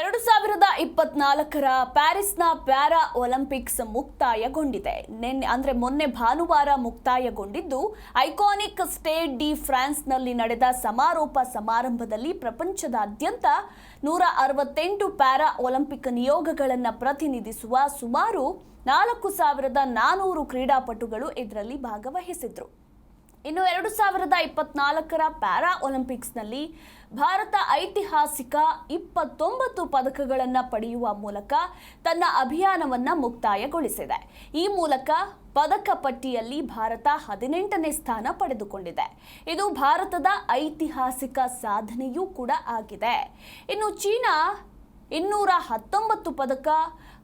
ಎರಡು ಸಾವಿರದ ಇಪ್ಪತ್ನಾಲ್ಕರ ಪ್ಯಾರಿಸ್ನ ಪ್ಯಾರಾ ಒಲಿಂಪಿಕ್ಸ್ ಮುಕ್ತಾಯಗೊಂಡಿದೆ. ನಿನ್ನೆ, ಅಂದರೆ ಮೊನ್ನೆ ಭಾನುವಾರ ಮುಕ್ತಾಯಗೊಂಡಿದ್ದು, ಐಕಾನಿಕ್ ಸ್ಟೇಟ್ ಡಿ ಫ್ರಾನ್ಸ್ನಲ್ಲಿ ನಡೆದ ಸಮಾರೋಪ ಸಮಾರಂಭದಲ್ಲಿ ಪ್ರಪಂಚದಾದ್ಯಂತ ನೂರ ಅರವತ್ತೆಂಟು ಪ್ಯಾರಾ ಒಲಿಂಪಿಕ್ ನಿಯೋಗಗಳನ್ನು ಪ್ರತಿನಿಧಿಸುವ ಸುಮಾರು ನಾಲ್ಕು ಸಾವಿರದ ನಾನ್ನೂರು ಕ್ರೀಡಾಪಟುಗಳು ಇದರಲ್ಲಿ ಭಾಗವಹಿಸಿದ್ರು. ಇನ್ನು ಎರಡು ಸಾವಿರದ ಇಪ್ಪತ್ನಾಲ್ಕರ ಪ್ಯಾರಾ ಒಲಿಂಪಿಕ್ಸ್ನಲ್ಲಿ ಭಾರತ ಐತಿಹಾಸಿಕ ಇಪ್ಪತ್ತೊಂಬತ್ತು ಪದಕಗಳನ್ನು ಪಡೆಯುವ ಮೂಲಕ ತನ್ನ ಅಭಿಯಾನವನ್ನು ಮುಕ್ತಾಯಗೊಳಿಸಿದೆ. ಈ ಮೂಲಕ ಪದಕ ಪಟ್ಟಿಯಲ್ಲಿ ಭಾರತ ಹದಿನೆಂಟನೇ ಸ್ಥಾನ ಪಡೆದುಕೊಂಡಿದೆ. ಇದು ಭಾರತದ ಐತಿಹಾಸಿಕ ಸಾಧನೆಯೂ ಕೂಡ ಆಗಿದೆ. ಇನ್ನು ಚೀನಾ ಇನ್ನೂರ ಹತ್ತೊಂಬತ್ತು ಪದಕ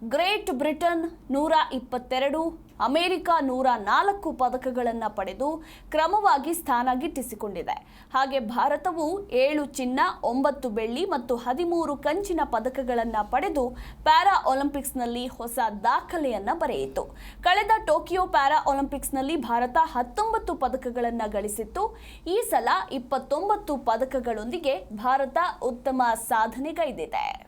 ಗ್ರೇಟ್ ಬ್ರಿಟನ್ ನೂರ ಇಪ್ಪತ್ತೆರಡು, ಅಮೆರಿಕ ನೂರ ನಾಲ್ಕು ಪದಕಗಳನ್ನು ಪಡೆದು ಕ್ರಮವಾಗಿ ಸ್ಥಾನ ಗಿಟ್ಟಿಸಿಕೊಂಡಿದೆ. ಹಾಗೆ ಭಾರತವು ಏಳು ಚಿನ್ನ, ಒಂಬತ್ತು ಬೆಳ್ಳಿ ಮತ್ತು ಹದಿಮೂರು ಕಂಚಿನ ಪದಕಗಳನ್ನು ಪಡೆದು ಪ್ಯಾರಾ ಒಲಿಂಪಿಕ್ಸ್ನಲ್ಲಿ ಹೊಸ ದಾಖಲೆಯನ್ನು ಬರೆಯಿತು. ಕಳೆದ ಟೋಕಿಯೋ ಪ್ಯಾರಾ ಒಲಿಂಪಿಕ್ಸ್ನಲ್ಲಿ ಭಾರತ ಹತ್ತೊಂಬತ್ತು ಪದಕಗಳನ್ನು ಗಳಿಸಿತ್ತು. ಈ ಸಲ ಇಪ್ಪತ್ತೊಂಬತ್ತು ಪದಕಗಳೊಂದಿಗೆ ಭಾರತ ಉತ್ತಮ ಸಾಧನೆಗೈದಿದೆ